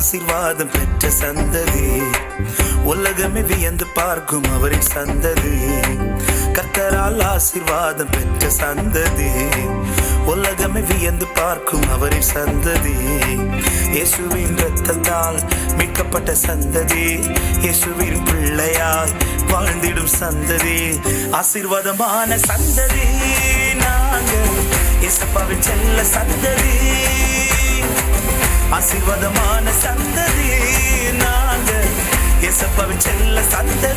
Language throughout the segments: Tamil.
ஆசிர்வாதம் பெற்ற சந்ததி. உலகமே வியந்து பார்க்கும் அவரின் சந்ததி. கர்த்தரால் ஆசிர்வாதம் பெற்ற சந்ததி. உலகமே வியந்து பார்க்கும் அவரின் சந்ததி. இயேசுவின் ரத்தத்தால் மீட்கப்பட்ட சந்ததி. இயேசுவின் பிள்ளையால் வாழ்ந்திடும் சந்ததி. ஆசிர்வாதமான சந்ததி. நாங்கள் இயேசப்பாவின் செல்ல சந்ததி. ஆசீர்வாதமான சந்ததி நாங்க இயேசப்பாவின் செல்ல சந்ததி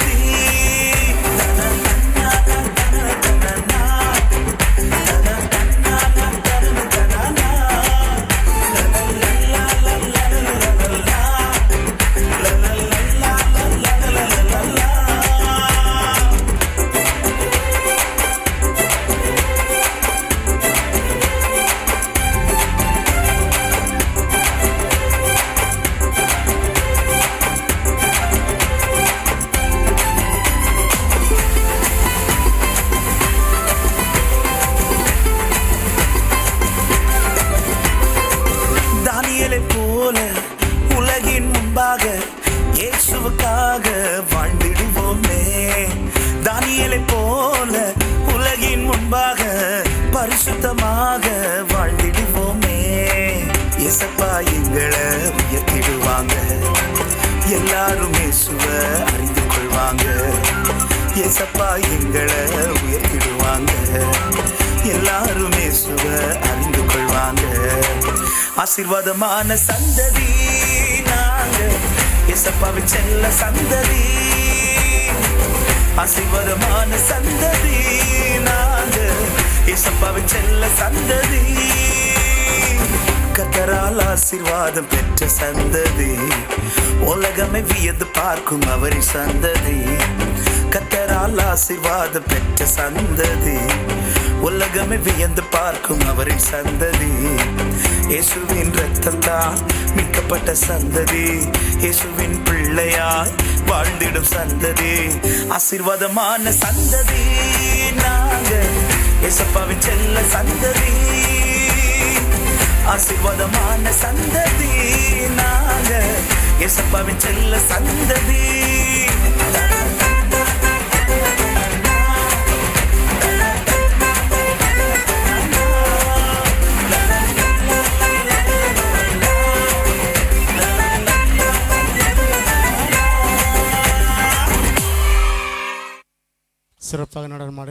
உலகின் இயேசுவுக்காக வாழ்ந்திடுவோமே. தானியலை போல உலகின் முன்பாக பரிசுத்தமாக வாழ்ந்திடுவோமே. இயேசப்பா எங்களை உயர்த்திடுவாங்க. எல்லாரும் இயேசுவ அறிந்து கொள்வாங்க. இயேசப்பா எங்களை உயர்த்திடுவாங்க. எல்லாரும் இயேசுவ அறிந்து கொள்வாங்க. ஆசீர்வாதமான சந்ததி இயேசப்பாவின் செல்ல சந்ததி. ஆசீர்வாதமான சந்ததி. நாங்க இசப்பாவின் செல்ல சந்ததி. கத்தரால் ஆசீர்வாதம் பெற்ற சந்ததி. உலகமே வியது பார்க்கும் அவரின் சந்ததி. கத்தரால் ஆசீர்வாதம் பெற்ற சந்ததி. உலகமே வியந்து பார்க்கும் அவரின் சந்ததி. இயேசுவின் ரத்தம் தான் மீட்கப்பட்ட சந்ததி. இயேசுவின் பிள்ளையாய் வாழ்ந்திடும் சந்ததி ஆசீர்வாதமான சந்ததி. நாங்க இயேசப்பாவின் செல்ல சந்ததி ஆசீர்வாதமான சந்ததி. நாங்க இயேசப்பாவின் செல்ல சந்ததி. சிறப்பாக நடனமாடு